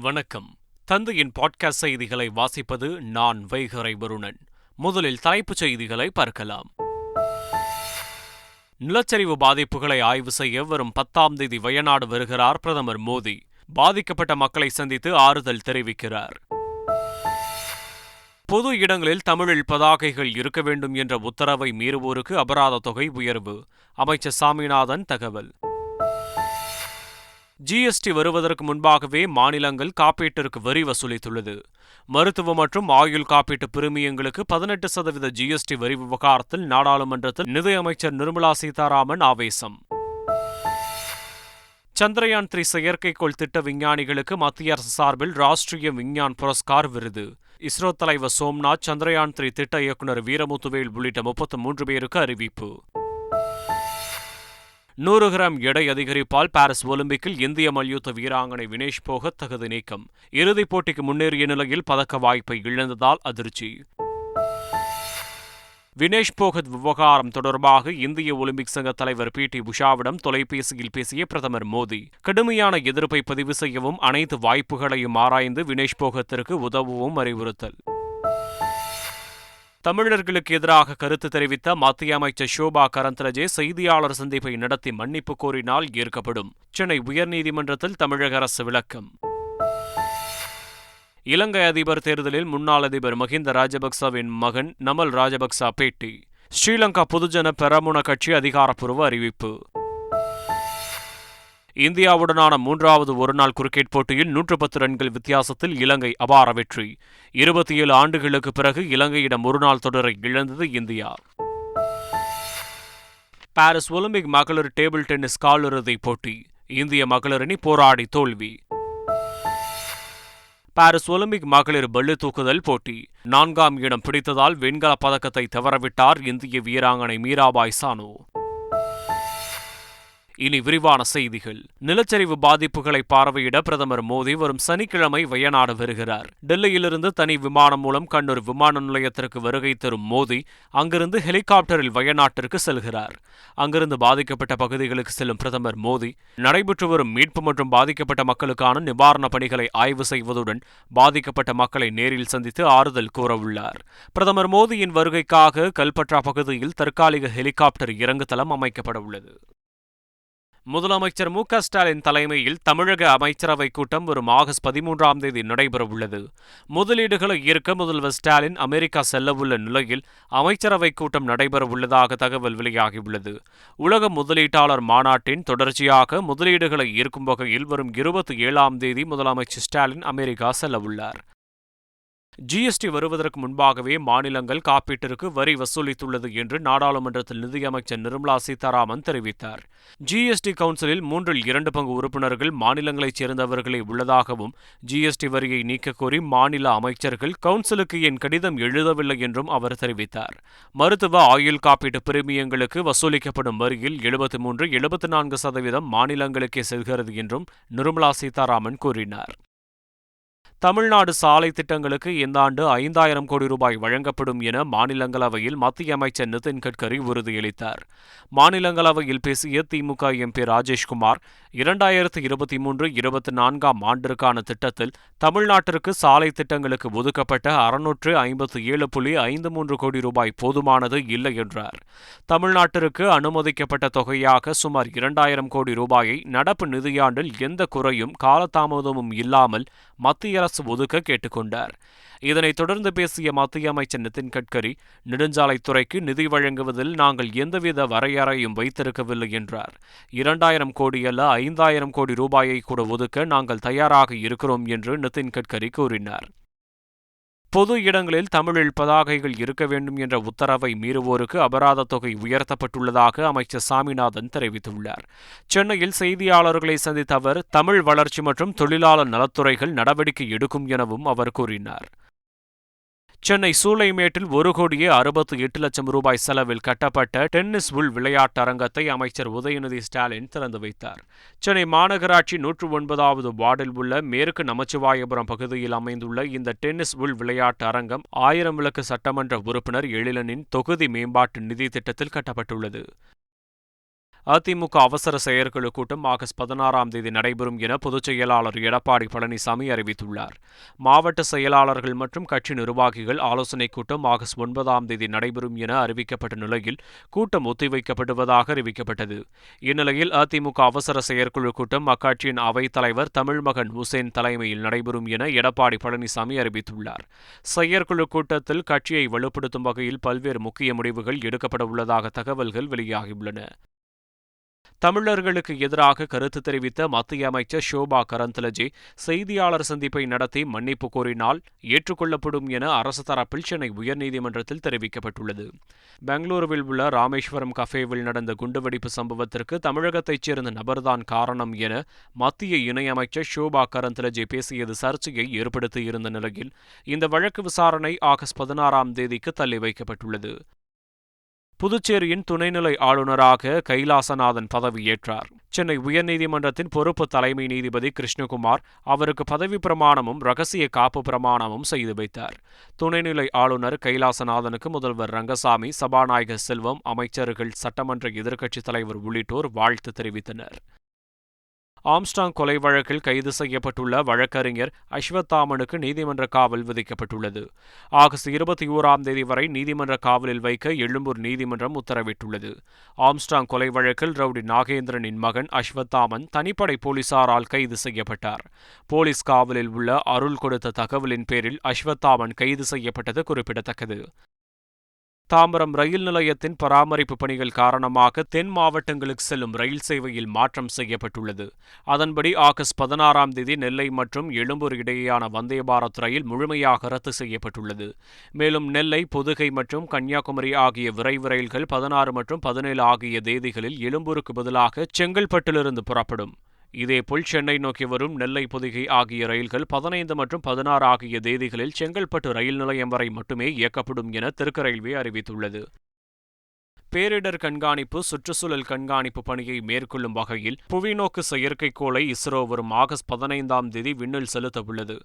வணக்கம். தந்தையின் பாட்காஸ்ட் செய்திகளை வாசிப்பது நான் வைகரை வருணன். முதலில் தலைப்புச் செய்திகளை பார்க்கலாம். நிலச்சரிவு பாதிப்புகளை ஆய்வு செய்ய வரும் பத்தாம் தேதி வயநாடு வருகிறார் பிரதமர் மோடி. பாதிக்கப்பட்ட மக்களை சந்தித்து ஆறுதல் தெரிவிக்கிறார். பொது இடங்களில் தமிழில் பதாகைகள் இருக்க வேண்டும் என்ற உத்தரவை மீறுவோருக்கு அபராத தொகை உயர்வு. அமைச்சர் சாமிநாதன் தகவல். ஜிஎஸ்டி வருவதற்கு முன்பாகவே மாநிலங்கள் காப்பீட்டிற்கு வரி வசூலித்துள்ளது. மருத்துவ மற்றும் ஆயுள் காப்பீட்டு பிரிமியங்களுக்கு பதினெட்டு சதவீத ஜிஎஸ்டி வரி விவகாரத்தில் நாடாளுமன்றத்தில் நிதியமைச்சர் நிர்மலா சீதாராமன் ஆவேசம். சந்திரயான் த்ரீ செயற்கைக்கோள் திட்ட விஞ்ஞானிகளுக்கு மத்திய அரசு சார்பில் ராஷ்டிரிய விஞ்ஞான் புரஸ்கார் விருது. இஸ்ரோ தலைவர் சோம்நாத் சந்திரயான் த்ரீ திட்ட இயக்குநர் வீரமுத்துவேல் உள்ளிட்ட முப்பத்து மூன்று பேருக்கு அறிவிப்பு. நூறு கிராம் எடை அதிகரிப்பால் பாரிஸ் ஒலிம்பிக்கில் இந்திய மல்யுத்த வீராங்கனை வினேஷ் போகத் தகுதி நீக்கம். இறுதிப் போட்டிக்கு முன்னேறிய நிலையில் பதக்க வாய்ப்பை இழந்ததால் அதிர்ச்சி. வினேஷ் போகத் விவகாரம் தொடர்பாக இந்திய ஒலிம்பிக் சங்க தலைவர் பி. டி. உஷாவிடம் தொலைபேசியில் பேசிய பிரதமர் மோடி. கடுமையான எதிர்ப்பை பதிவு செய்யவும் அனைத்து வாய்ப்புகளையும் ஆராய்ந்து வினேஷ் போகத்திற்கு உதவவும் அறிவுறுத்தல். தமிழர்களுக்கு எதிராக கருத்து தெரிவித்த மத்திய அமைச்சர் ஷோபா கரந்தலஜே செய்தியாளர் சந்திப்பை நடத்தி மன்னிப்பு கோரினால் ஏற்கப்படும். சென்னை உயர்நீதிமன்றத்தில் தமிழக அரசு விளக்கம். இலங்கை அதிபர் தேர்தலில் முன்னாள் அதிபர் மஹிந்த ராஜபக்சவின் மகன் நமல் ராஜபக்சா பேட்டி. ஸ்ரீலங்கா பொதுஜன பெரமுன கட்சி அதிகாரப்பூர்வ அறிவிப்பு. இந்தியாவுடனான மூன்றாவது ஒருநாள் கிரிக்கெட் போட்டியில் நூற்று பத்து ரன்கள் வித்தியாசத்தில் இலங்கை அபார வெற்றி. இருபத்தி ஏழு ஆண்டுகளுக்கு பிறகு இலங்கையிடம் ஒருநாள் தொடரை இழந்தது இந்தியா. பாரிஸ் ஒலிம்பிக் மகளிர் டேபிள் டென்னிஸ் காலிறுதிப் போட்டி. இந்திய மகளிரணி போராடி தோல்வி. பாரிஸ் ஒலிம்பிக் மகளிர் பள்ளு தூக்குதல் போட்டி. நான்காம் இடம் பிடித்ததால் வெண்கல பதக்கத்தை தவறவிட்டார் இந்திய வீராங்கனை மீராபாய் சானு. இனி விரிவான செய்திகள். நிலச்சரிவு பாதிப்புகளை பார்வையிட பிரதமர் மோடி வரும் சனிக்கிழமை வயநாடு வருகிறார். டெல்லியிலிருந்து தனி விமானம் மூலம் கண்ணூர் விமான நிலையத்திற்கு வருகை தரும் மோடி அங்கிருந்து ஹெலிகாப்டரில் வயநாட்டிற்கு செல்கிறார். அங்கிருந்து பாதிக்கப்பட்ட பகுதிகளுக்கு செல்லும் பிரதமர் மோடி நடைபெற்று வரும் மீட்பு மற்றும் பாதிக்கப்பட்ட மக்களுக்கான நிவாரணப் பணிகளை ஆய்வு செய்வதுடன் பாதிக்கப்பட்ட மக்களை நேரில் சந்தித்து ஆறுதல் கூறவுள்ளார். பிரதமர் மோடியின் வருகைக்காக கல்பற்றா பகுதியில் தற்காலிக ஹெலிகாப்டர் இறங்குதளம் அமைக்கப்பட உள்ளது முதலமைச்சர் மு ஸ்டாலின் தலைமையில் தமிழக அமைச்சரவைக் கூட்டம் வரும் ஆகஸ்ட் பதிமூன்றாம் தேதி நடைபெறவுள்ளது. முதலீடுகளை ஈர்க்க முதல்வர் ஸ்டாலின் அமெரிக்கா செல்லவுள்ள நிலையில் அமைச்சரவைக் கூட்டம் நடைபெறவுள்ளதாக தகவல் வெளியாகியுள்ளது. உலக முதலீட்டாளர் மாநாட்டின் தொடர்ச்சியாக முதலீடுகளை ஈர்க்கும் வகையில் வரும் இருபத்தி ஏழாம் தேதி முதலமைச்சர் ஸ்டாலின் அமெரிக்கா செல்லவுள்ளார். ஜிஎஸ்டி வருவதற்கு முன்பாகவே மாநிலங்கள் காப்பீட்டிற்கு வரி வசூலித்துள்ளது என்று நாடாளுமன்றத்தில் நிதியமைச்சர் நிர்மலா சீதாராமன் தெரிவித்தார். ஜிஎஸ்டி கவுன்சிலில் மூன்றில் இரண்டு பங்கு உறுப்பினர்கள் மாநிலங்களைச் சேர்ந்தவர்களே உள்ளதாகவும் ஜிஎஸ்டி வரியை நீக்கக்கோரி மாநில அமைச்சர்கள் கவுன்சிலுக்கு என் கடிதம் எழுதவில்லை என்றும் அவர் தெரிவித்தார். மருத்துவ ஆயுள் காப்பீட்டு பிரிமியங்களுக்கு வசூலிக்கப்படும் வரியில் எழுபத்தி மூன்று எழுபத்தி நான்கு சதவீதம் மாநிலங்களுக்கே செல்கிறது என்றும் நிர்மலா சீதாராமன் கூறினார். தமிழ்நாடு சாலை திட்டங்களுக்கு இந்த ஆண்டு ஐந்தாயிரம் கோடி ரூபாய் வழங்கப்படும் என மாநிலங்களவையில் மத்திய அமைச்சர் நிதின் கட்கரி உறுதியளித்தார். மாநிலங்களவையில் பேசிய திமுக எம்பி ராஜேஷ்குமார் இரண்டாயிரத்து இருபத்தி மூன்று இருபத்தி நான்காம் ஆண்டிற்கான திட்டத்தில் தமிழ்நாட்டிற்கு சாலை திட்டங்களுக்கு ஒதுக்கப்பட்ட அறுநூற்று ஐம்பத்தி ஏழு புள்ளி ஐந்து மூன்று கோடி ரூபாய் போதுமானது இல்லை என்றார். தமிழ்நாட்டிற்கு அனுமதிக்கப்பட்ட தொகையாக சுமார் இரண்டாயிரம் கோடி ரூபாயை நடப்பு நிதியாண்டில் எந்த குறையும் காலதாமதமும் இல்லாமல் மத்திய அரசு ஒதுக்க கேட்டுக்கொண்டார். இதனைத் தொடர்ந்து பேசிய மத்திய அமைச்சர் நிதின் கட்கரி நெடுஞ்சாலைத்துறைக்கு நிதி வழங்குவதில் நாங்கள் எந்தவித வரையறையும் வைத்திருக்கவில்லை என்றார். இரண்டாயிரம் கோடி அல்ல ஐந்தாயிரம் கோடி ரூபாயை கூட ஒதுக்க நாங்கள் தயாராக இருக்கிறோம் என்று நிதின் கட்கரி கூறினார். பொது இடங்களில் தமிழில் பதாகைகள் இருக்க வேண்டும் என்ற உத்தரவை மீறுவோருக்கு அபராத தொகை உயர்த்தப்பட்டுள்ளதாக அமைச்சர் சாமிநாதன் தெரிவித்துள்ளார். சென்னையில் செய்தியாளர்களை சந்தித்த அவர் தமிழ் வளர்ச்சி மற்றும் தொழிலாளர் நலத்துறைகள் நடவடிக்கை எடுக்கும் எனவும் அவர் கூறினார். சென்னை சூளைமேட்டில் ஒரு கோடியே அறுபத்தி எட்டு லட்சம் ரூபாய் செலவில் கட்டப்பட்ட டென்னிஸ் உள் விளையாட்டு அரங்கத்தை அமைச்சர் உதயநிதி ஸ்டாலின் திறந்து வைத்தார். சென்னை மாநகராட்சி நூற்று ஒன்பதாவது வார்டில் உள்ள மேற்கு நமச்சிவாயபுரம் பகுதியில் அமைந்துள்ள இந்த டென்னிஸ் உள் விளையாட்டு அரங்கம் ஆயிரம் விளக்கு சட்டமன்ற உறுப்பினர் எழிலனின் தொகுதி மேம்பாட்டு நிதி திட்டத்தில் கட்டப்பட்டுள்ளது. அதிமுக அவசர செயற்குழு கூட்டம் ஆகஸ்ட் பதினாறாம் தேதி நடைபெறும் என பொதுச் செயலாளர் எடப்பாடி பழனிசாமி அறிவித்துள்ளார். மாவட்ட செயலாளர்கள் மற்றும் கட்சி நிர்வாகிகள் ஆலோசனைக் கூட்டம் ஆகஸ்ட் ஒன்பதாம் தேதி நடைபெறும் என அறிவிக்கப்பட்ட நிலையில் கூட்டம் ஒத்திவைக்கப்படுவதாக அறிவிக்கப்பட்டது. இந்நிலையில் அதிமுக அவசர செயற்குழு கூட்டம் அக்கட்சியின் அவைத் தலைவர் தமிழ்மகன் ஹுசேன் தலைமையில் நடைபெறும் என எடப்பாடி பழனிசாமி அறிவித்துள்ளார். செயற்குழு கூட்டத்தில் கட்சியை வலுப்படுத்தும் வகையில் பல்வேறு முக்கிய முடிவுகள் எடுக்கப்பட உள்ளதாக தகவல்கள் வெளியாகியுள்ளன. தமிழர்களுக்கு எதிராக கருத்து தெரிவித்த மத்திய அமைச்சர் ஷோபா கரந்தலஜே செய்தியாளர் சந்திப்பை நடத்தி மன்னிப்பு கோரினால் ஏற்றுக்கொள்ளப்படும் என அரசு தரப்பில் சென்னை உயர்நீதிமன்றத்தில் தெரிவிக்கப்பட்டுள்ளது. பெங்களூருவில் உள்ள ராமேஸ்வரம் கஃபேவில் நடந்த குண்டுவெடிப்பு சம்பவத்திற்கு தமிழகத்தைச் சேர்ந்த நபர்தான் காரணம் என மத்திய இணையமைச்சர் ஷோபா கரந்தலஜே பேசியது சர்ச்சையை ஏற்படுத்தியிருந்த நிலையில் இந்த வழக்கு விசாரணை ஆகஸ்ட் பதினாறாம் தேதிக்கு தள்ளி வைக்கப்பட்டுள்ளது. புதுச்சேரியின் துணைநிலை ஆளுநராக கைலாசநாதன் பதவியேற்றார் சென்னை உயர்நீதிமன்றத்தின் பொறுப்பு தலைமை நீதிபதி கிருஷ்ணகுமார் அவருக்கு பதவி பிரமாணமும் ரகசிய காப்பு பிரமாணமும் செய்து வைத்தார். துணைநிலை ஆளுநர் கைலாசநாதனுக்கு முதல்வர் ரங்கசாமி சபாநாயகர் செல்வம் அமைச்சர்கள் சட்டமன்ற எதிர்க்கட்சித் தலைவர் உள்ளிட்டோர் வாழ்த்து தெரிவித்தனர். ஆம்ஸ்டாங் கொலை வழக்கில் கைது செய்யப்பட்டுள்ள வழக்கறிஞர் அஸ்வத்தாமனுக்கு நீதிமன்ற காவல் விதிக்கப்பட்டுள்ளது. ஆகஸ்ட் இருபத்தி ஓராம் தேதி வரை நீதிமன்ற காவலில் வைக்க எழும்பூர் நீதிமன்றம் உத்தரவிட்டுள்ளது. ஆம்ஸ்டாங் கொலை வழக்கில் ரவுடி நாகேந்திரனின் மகன் அஸ்வத்தாமன் தனிப்படை போலீசாரால் கைது செய்யப்பட்டார். போலீஸ் காவலில் உள்ள அருள் கொடுத்த தகவலின் பேரில் அஸ்வத்தாமன் கைது செய்யப்பட்டது குறிப்பிடத்தக்கது. தாம்பரம் ரயில் நிலையத்தின் பராமரிப்பு பணிகள் காரணமாக தென் மாவட்டங்களுக்கு செல்லும் ரயில் சேவையில் மாற்றம் செய்யப்பட்டுள்ளது. அதன்படி ஆகஸ்ட் பதினாறாம் தேதி நெல்லை மற்றும் எழும்பூர் இடையேயான வந்தே பாரத் ரயில் முழுமையாக ரத்து செய்யப்பட்டுள்ளது. மேலும் நெல்லை புதுகை மற்றும் கன்னியாகுமரி ஆகிய விரைவு ரயில்கள் பதினாறு மற்றும் பதினேழு ஆகிய தேதிகளில் எழும்பூருக்கு பதிலாக செங்கல்பட்டிலிருந்து புறப்படும். இதேபோல் சென்னை நோக்கி வரும் நெல்லை பொதிகை ஆகிய ரயில்கள் பதினைந்து மற்றும் பதினாறு ஆகிய தேதிகளில் செங்கல்பட்டு ரயில் நிலையம் வரை மட்டுமே இயக்கப்படும் என தெற்கு ரயில்வே அறிவித்துள்ளது. பேரிடர் கண்காணிப்பு சுற்றுச்சூழல் கண்காணிப்பு பணியை மேற்கொள்ளும் வகையில் புவிநோக்கு செயற்கைக்கோளை இஸ்ரோ வரும் ஆகஸ்ட் பதினைந்தாம் தேதி விண்ணில் செலுத்தவுள்ளது.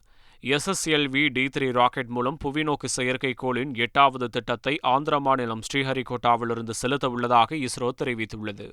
எஸ்எஸ்எல்வி டி த்ரீ ராக்கெட் மூலம் புவிநோக்கு செயற்கைக்கோளின் எட்டாவது திட்டத்தை ஆந்திர மாநிலம் ஸ்ரீஹரிகோட்டாவிலிருந்து செலுத்த உள்ளதாக இஸ்ரோ தெரிவித்துள்ளது.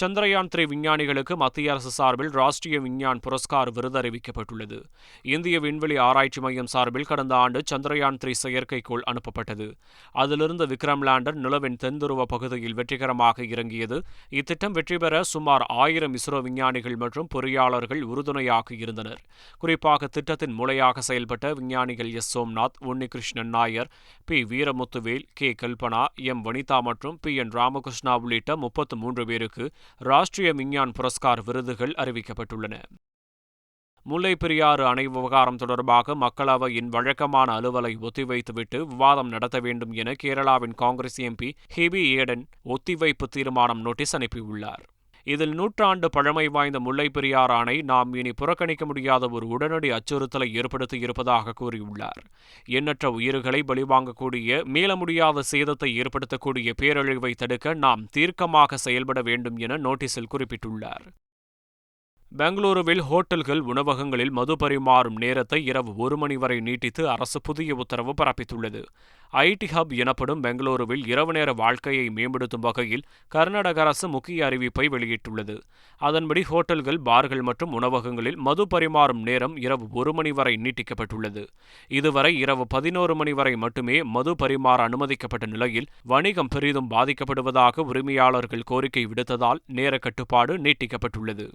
சந்திரயான் த்ரீ விஞ்ஞானிகளுக்கு மத்திய அரசு சார்பில் ராஷ்டிரிய விஞ்ஞான் புரஸ்கார் விருது அறிவிக்கப்பட்டுள்ளது. இந்திய விண்வெளி ஆராய்ச்சி மையம் சார்பில் கடந்த ஆண்டு சந்திரயான் த்ரீ செயற்கைக்கோள் அனுப்பப்பட்டது. அதிலிருந்து விக்ரம் லேண்டர் நிலவின் தென்துருவ பகுதியில் வெற்றிகரமாக இறங்கியது. இத்திட்டம் வெற்றி பெற சுமார் ஆயிரம் இஸ்ரோ விஞ்ஞானிகள் மற்றும் பொறியாளர்கள் உறுதுணையாக இருந்தனர். குறிப்பாக திட்டத்தின் மூளையாக செயல்பட்ட விஞ்ஞானிகள் S. Somnath Unnikrishnan Nair P. Veeramuthuvel K. Kalpana M. Vanitha மற்றும் பி. என். ராமகிருஷ்ணா உள்ளிட்ட முப்பத்து மூன்று பேருக்கு ராஷ்டிரிய விஞ்ஞான் புரஸ்கார் விருதுகள் அறிவிக்கப்பட்டுள்ளன. முல்லைப்பெரியாறு அணை விவகாரம் தொடர்பாக மக்களவையின் வழக்கமான அலுவலை ஒத்திவைத்துவிட்டு விவாதம் நடத்த வேண்டும் என கேரளாவின் காங்கிரஸ் எம்பி ஹிபி ஏடன் ஒத்திவைப்பு தீர்மானம் நோட்டீஸ் அனுப்பியுள்ளார். இதில் நூற்றாண்டு பழமை வாய்ந்த முல்லை பெரியார் அணை நாம் இனி புறக்கணிக்க முடியாத ஒரு உடனடி அச்சுறுத்தலை ஏற்படுத்தியிருப்பதாக கூறியுள்ளார். எண்ணற்ற உயிர்களை பலிவாங்கக்கூடிய மீள முடியாத சேதத்தை ஏற்படுத்தக்கூடிய பேரழிவை தடுக்க நாம் தீர்க்கமாக செயல்பட வேண்டும் என நோட்டீஸில் குறிப்பிட்டுள்ளார். பெங்களூருவில் ஹோட்டல்கள் உணவகங்களில் மது பரிமாறும் நேரத்தை இரவு ஒரு மணி வரை நீட்டித்து அரசு புதிய உத்தரவு பிறப்பித்துள்ளது. ஐடி ஹப் எனப்படும் பெங்களூருவில் இரவு நேர வாழ்க்கையை மேம்படுத்தும் வகையில் கர்நாடக அரசு முக்கிய அறிவிப்பை வெளியிட்டுள்ளது. அதன்படி ஹோட்டல்கள் பார்கள் மற்றும் உணவகங்களில் மது பரிமாறும் நேரம் இரவு ஒரு மணி வரை நீட்டிக்கப்பட்டுள்ளது. இதுவரை இரவு பதினோரு மணி வரை மட்டுமே மது பரிமாற அனுமதிக்கப்பட்ட நிலையில் வணிகம் பெரிதும் பாதிக்கப்படுவதாக உரிமையாளர்கள் கோரிக்கை விடுத்ததால் நேர கட்டுப்பாடு நீட்டிக்கப்பட்டுள்ளது.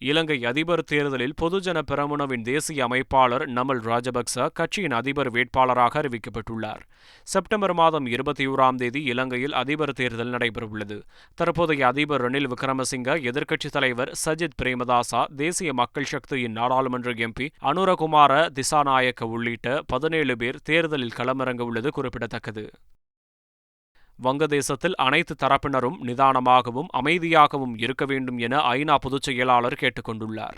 இலங்கை அதிபர் தேர்தலில் பொதுஜன பெரமுனவின் தேசிய அமைப்பாளர் நமல் ராஜபக்ச கட்சியின் அதிபர் வேட்பாளராக அறிவிக்கப்பட்டுள்ளார். செப்டம்பர் மாதம் இருபத்தி ஓராம் தேதி இலங்கையில் அதிபர் தேர்தல் நடைபெறவுள்ளது. தற்போதைய அதிபர் ரணில் விக்ரமசிங்க எதிர்க்கட்சித் தலைவர் சஜித் பிரேமதாசா தேசிய மக்கள் சக்தியின் நாடாளுமன்ற எம்பி அனுரகுமார திசாநாயக்க உள்ளிட்ட பதினேழு பேர் தேர்தலில் களமிறங்க உள்ளது குறிப்பிடத்தக்கது. வங்கதேசத்தில் அனைத்து தரப்பினரும் நிதானமாகவும் அமைதியாகவும் இருக்க வேண்டும் என ஐநா பொதுச் செயலாளர் கேட்டுக்கொண்டுள்ளார்.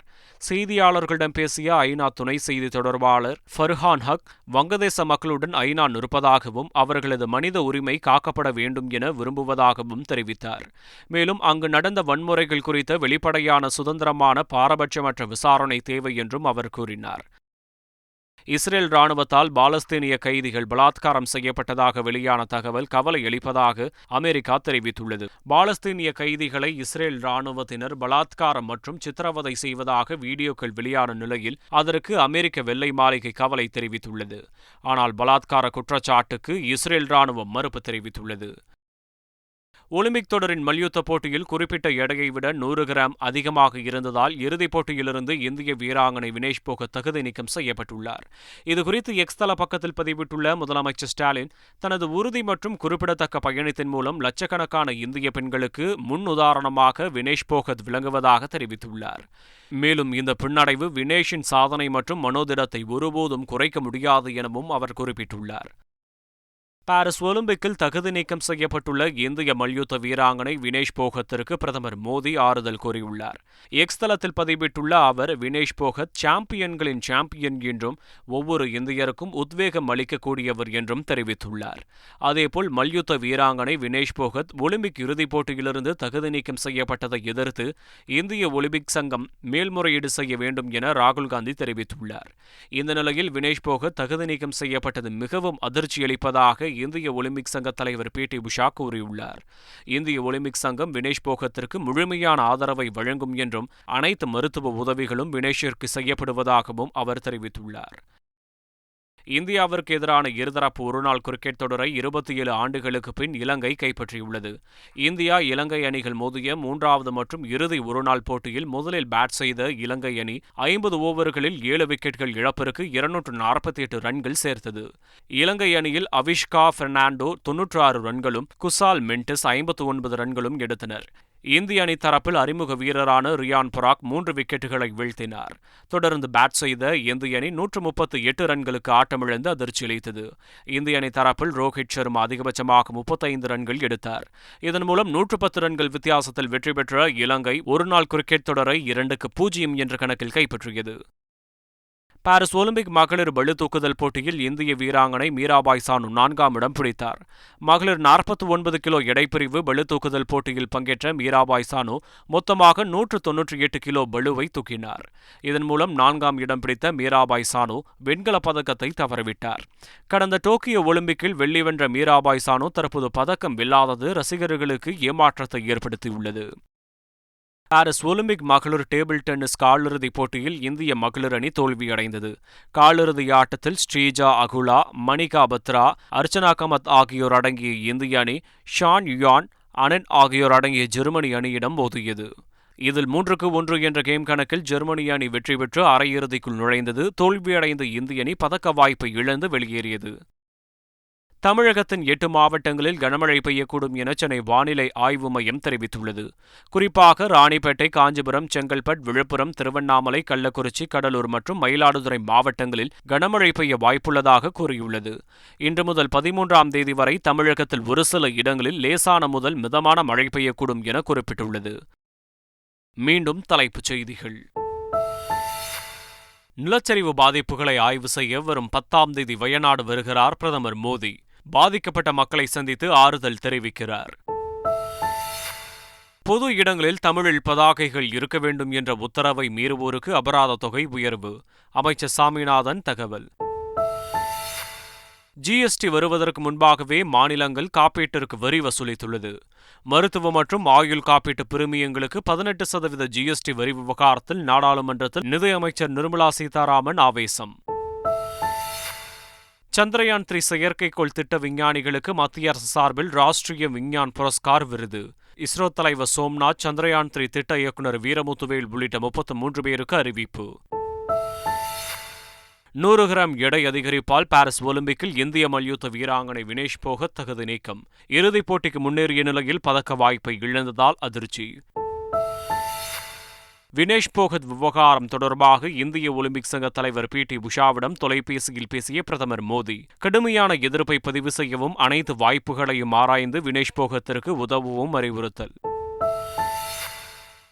செய்தியாளர்களிடம் பேசிய ஐநா துணை செய்தி தொடர்பாளர் ஃபர்ஹான் ஹக் வங்கதேச மக்களுடன் ஐநா நிற்பதாகவும் அவர்களது மனித உரிமை காக்கப்பட வேண்டும் என விரும்புவதாகவும் தெரிவித்தார். மேலும் அங்கு நடந்த வன்முறைகள் குறித்த வெளிப்படையான சுதந்திரமான பாரபட்சமற்ற விசாரணை தேவை என்றும் அவர் கூறினார். இஸ்ரேல் ராணுவத்தால் பாலஸ்தீனிய கைதிகள் பலாத்காரம் செய்யப்பட்டதாக வெளியான தகவல் கவலை அளிப்பதாக அமெரிக்கா தெரிவித்துள்ளது. பாலஸ்தீனிய கைதிகளை இஸ்ரேல் ராணுவத்தினர் பலாத்காரம் மற்றும் சித்திரவதை செய்வதாக வீடியோக்கள் வெளியான நிலையில் அதற்கு அமெரிக்க வெள்ளை மாளிகை கவலை தெரிவித்துள்ளது. ஆனால் பலாத்கார குற்றச்சாட்டுக்கு இஸ்ரேல் ராணுவம் மறுப்பு தெரிவித்துள்ளது. ஒலிம்பிக் தொடரின் மல்யுத்த போட்டியில் குறிப்பிட்ட எடையை விட நூறு கிராம் அதிகமாக இருந்ததால் இறுதிப் போட்டியிலிருந்து இந்திய வீராங்கனை வினேஷ் போகத் தகுதி நீக்கம் செய்யப்பட்டுள்ளார். இதுகுறித்து எக்ஸ் தள பக்கத்தில் பதிவிட்டுள்ள முதலமைச்சர் ஸ்டாலின் தனது உறுதி மற்றும் குறிப்பிடத்தக்க பயணத்தின் மூலம் லட்சக்கணக்கான இந்திய பெண்களுக்கு முன் உதாரணமாக வினேஷ் போகத் விளங்குவதாக தெரிவித்துள்ளார். மேலும் இந்த பின்னடைவு வினேஷின் சாதனை மற்றும் மனோதிடத்தை ஒருபோதும் குறைக்க முடியாது எனவும் அவர் குறிப்பிட்டுள்ளார். பாரிஸ் ஒலிம்பிக்கில் தகுதி நீக்கம் செய்யப்பட்டுள்ள இந்திய மல்யுத்த வீராங்கனை வினேஷ் போகத்திற்கு பிரதமர் மோடி ஆறுதல் கூறியுள்ளார். எக்ஸ் தளத்தில் பதிவிட்டுள்ள அவர் வினேஷ் போகத் சாம்பியன்களின் சாம்பியன் என்றும் ஒவ்வொரு இந்தியருக்கும் உத்வேகம் அளிக்கக்கூடியவர் என்றும் தெரிவித்துள்ளார். அதேபோல் மல்யுத்த வீராங்கனை வினேஷ் போகத் ஒலிம்பிக் இறுதிப் போட்டியிலிருந்து தகுதி நீக்கம் செய்யப்பட்டதை எதிர்த்து இந்திய ஒலிம்பிக் சங்கம் மேல்முறையீடு செய்ய வேண்டும் என ராகுல் காந்தி தெரிவித்துள்ளார். இந்த நிலையில் வினேஷ் போகத் தகுதி நீக்கம் செய்யப்பட்டது மிகவும் அதிர்ச்சியளிப்பதாக இந்திய ஒலிம்பிக் சங்க தலைவர் பி. டி. உஷா கூறியுள்ளார். இந்திய ஒலிம்பிக் சங்கம் வினேஷ் போகத்திற்கு முழுமையான ஆதரவை வழங்கும் என்றும் அனைத்து மருத்துவ உதவிகளும் வினேஷிற்கு செய்யப்படுவதாகவும் அவர் தெரிவித்துள்ளார். இந்தியாவிற்கு எதிரான இருதரப்பு ஒருநாள் கிரிக்கெட் தொடரை இருபத்தி ஏழு ஆண்டுகளுக்கு பின் இலங்கை கைப்பற்றியுள்ளது. இந்தியா இலங்கை அணிகள் மோதிய மூன்றாவது மற்றும் இறுதி ஒருநாள் போட்டியில் முதலில் பேட் செய்த இலங்கை அணி ஐம்பது ஓவர்களில் ஏழு விக்கெட்கள் இழப்பிற்கு இருநூற்று நாற்பத்தி எட்டு ரன்கள் சேர்த்தது. இலங்கை அணியில் அவிஷ்கா பெர்னாண்டோ தொன்னூற்று ஆறு ரன்களும் குசால் மென்டிஸ் ஐம்பத்து ஒன்பது ரன்களும் எடுத்தனர். இந்திய அணி தரப்பில் அறிமுக வீரரான ரியான் பராக் மூன்று விக்கெட்டுகளை வீழ்த்தினார். தொடர்ந்து பேட் செய்த இந்திய அணி நூற்று முப்பத்து எட்டு ரன்களுக்கு ஆட்டமிழந்து அதிர்ச்சியளித்தது இந்திய அணி தரப்பில் ரோஹித் சர்மா அதிகபட்சமாக முப்பத்தைந்து ரன்கள் எடுத்தார். இதன் மூலம் நூற்று பத்து ரன்கள் வித்தியாசத்தில் வெற்றி பெற்ற இலங்கை ஒருநாள் கிரிக்கெட் தொடரை இரண்டுக்கு பூஜ்ஜியம் என்ற கணக்கில் கைப்பற்றியது. பாரிஸ் ஒலிம்பிக் மகளிர் பளுதூக்குதல் போட்டியில் இந்திய வீராங்கனை மீராபாய் சானு நான்காம் இடம் பிடித்தார். மகளிர் நாற்பத்தி ஒன்பது கிலோ எடைப்பிரிவு பளுதூக்குதல் போட்டியில் பங்கேற்ற மீராபாய் சானு மொத்தமாக நூற்று தொன்னூற்றி எட்டு கிலோ பளுவை தூக்கினார். இதன் மூலம் நான்காம் இடம் பிடித்த மீராபாய் சானு வெண்கலப் பதக்கத்தை தவறவிட்டார். கடந்த டோக்கியோ ஒலிம்பிக்கில் வெள்ளி வென்ற மீராபாய் சானு தற்போது பதக்கம் வெல்லாதது ரசிகர்களுக்கு ஏமாற்றத்தை ஏற்படுத்தியுள்ளது. பாரிஸ் ஒலிம்பிக் மகளிர் டேபிள் டென்னிஸ் காலிறுதிப் போட்டியில் இந்திய மகளிர் அணி தோல்வியடைந்தது. காலிறுதி ஆட்டத்தில் ஸ்ரீஜா அகுலா மணிகா பத்ரா அர்ச்சனா கமத் ஆகியோர் அடங்கிய இந்திய அணி ஷான் யுயான் அனன் ஆகியோர் அடங்கிய ஜெர்மனி அணியிடம் மோதியது. இதில் மூன்றுக்கு ஒன்று என்ற கேம் கணக்கில் ஜெர்மனி அணி வெற்றி பெற்று அரையிறுதிக்குள் நுழைந்தது. தோல்வியடைந்த இந்திய அணி பதக்க வாய்ப்பை இழந்து வெளியேறியது. தமிழகத்தின் எட்டு மாவட்டங்களில் கனமழை பெய்யக்கூடும் என சென்னை வானிலை ஆய்வு மையம் தெரிவித்துள்ளது. குறிப்பாக ராணிப்பேட்டை காஞ்சிபுரம் செங்கல்பட் விழுப்புரம் திருவண்ணாமலை கள்ளக்குறிச்சி கடலூர் மற்றும் மயிலாடுதுறை மாவட்டங்களில் கனமழை பெய்ய வாய்ப்புள்ளதாக கூறியுள்ளது. இன்று முதல் பதிமூன்றாம் தேதி வரை தமிழகத்தில் ஒரு சில இடங்களில் லேசான முதல் மிதமான மழை பெய்யக்கூடும் என குறிப்பிட்டுள்ளது. மீண்டும் தலைப்புச் செய்திகள். நிலச்சரிவு பாதிப்புகளை ஆய்வு செய்ய வரும் பத்தாம் தேதி வயநாடு வருகிறார் பிரதமர் மோடி. பாதிக்கப்பட்ட மக்களை சந்தித்து ஆறுதல் தெரிவிக்கிறார். பொது இடங்களில் தமிழில் பதாகைகள் இருக்க வேண்டும் என்ற உத்தரவை மீறுவோருக்கு அபராத தொகை உயர்வு. அமைச்சர் சாமிநாதன் தகவல். ஜிஎஸ்டி வருவதற்கு முன்பாகவே மாநிலங்கள் காப்பீட்டிற்கு வரி வசூலித்துள்ளது. மருத்துவ மற்றும் ஆயுள் காப்பீட்டு பிரிமியங்களுக்கு பதினெட்டு சதவீத ஜிஎஸ்டி வரி விவகாரத்தில் நாடாளுமன்றத்தில் நிதியமைச்சர் நிர்மலா சீதாராமன் ஆவேசம். சந்திரயான் த்ரீ செயற்கைக்கோள் திட்ட விஞ்ஞானிகளுக்கு மத்திய அரசு சார்பில் ராஷ்டிரிய விஞ்ஞான் புரஸ்கார் விருது. இஸ்ரோ தலைவர் சோம்நாத் சந்திரயான் த்ரீ திட்ட இயக்குநர் வீரமுத்துவேல் உள்ளிட்ட முப்பத்து மூன்று பேருக்கு அறிவிப்பு. நூறு கிராம் எடை அதிகரிப்பால் பாரிஸ் ஒலிம்பிக்கில் இந்திய மல்யுத்த வீராங்கனை வினேஷ் போகத் தகுதி நீக்கம். இறுதிப் போட்டிக்கு முன்னேறிய நிலையில் பதக்க வாய்ப்பை இழந்ததால் அதிர்ச்சி. வினேஷ் போகத் விவகாரம் தொடர்பாக இந்திய ஒலிம்பிக் சங்க தலைவர் பி. டி. உஷாவிடம் தொலைபேசியில் பேசிய பிரதமர் மோடி. கடுமையான எதிர்ப்பை பதிவு செய்யவும் அனைத்து வாய்ப்புகளையும் ஆராய்ந்து வினேஷ் போகத்திற்கு உதவவும் அறிவுறுத்தல்.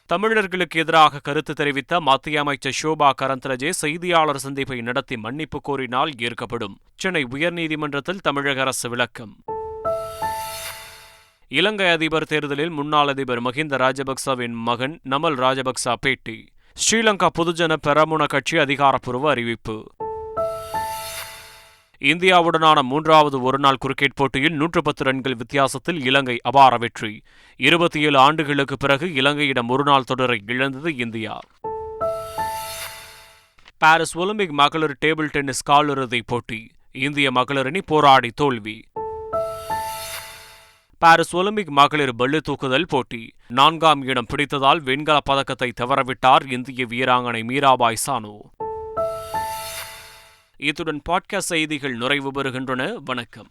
தமிழர்களுக்கு எதிராக கருத்து தெரிவித்த மத்திய அமைச்சர் ஷோபா கரந்தலஜே செய்தியாளர் சந்திப்பை நடத்தி மன்னிப்பு கோரினால் ஏற்கப்படும். சென்னை உயர்நீதிமன்றத்தில் தமிழக அரசு விளக்கம். இலங்கை அதிபர் தேர்தலில் முன்னாள் அதிபர் மஹிந்த ராஜபக்சவின் மகன் நமல் ராஜபக்ச பேட்டி. ஸ்ரீலங்கா பொதுஜன பெரமுன கட்சி அதிகாரப்பூர்வ அறிவிப்பு. இந்தியாவுடனான மூன்றாவது ஒருநாள் கிரிக்கெட் போட்டியில் நூற்று பத்து ரன்கள் வித்தியாசத்தில் இலங்கை அபார வெற்றி. இருபத்தி ஏழு ஆண்டுகளுக்கு பிறகு இலங்கையிடம் ஒருநாள் தொடரை இழந்தது இந்தியா. பாரிஸ் ஒலிம்பிக் மகளிர் டேபிள் டென்னிஸ் காலிறுதிப் போட்டி. இந்திய மகளிரணி போராடி தோல்வி. பாரிஸ் ஒலிம்பிக் மகளிர் பள்ளு தூக்குதல் போட்டி. நான்காம் இடம் பிடித்ததால் வெண்கல பதக்கத்தை தவறவிட்டார் இந்திய வீராங்கனை மீராபாய் சானு. இத்துடன் பாட்காஸ்ட் செய்திகள் நிறைவு பெறுகின்றன. வணக்கம்.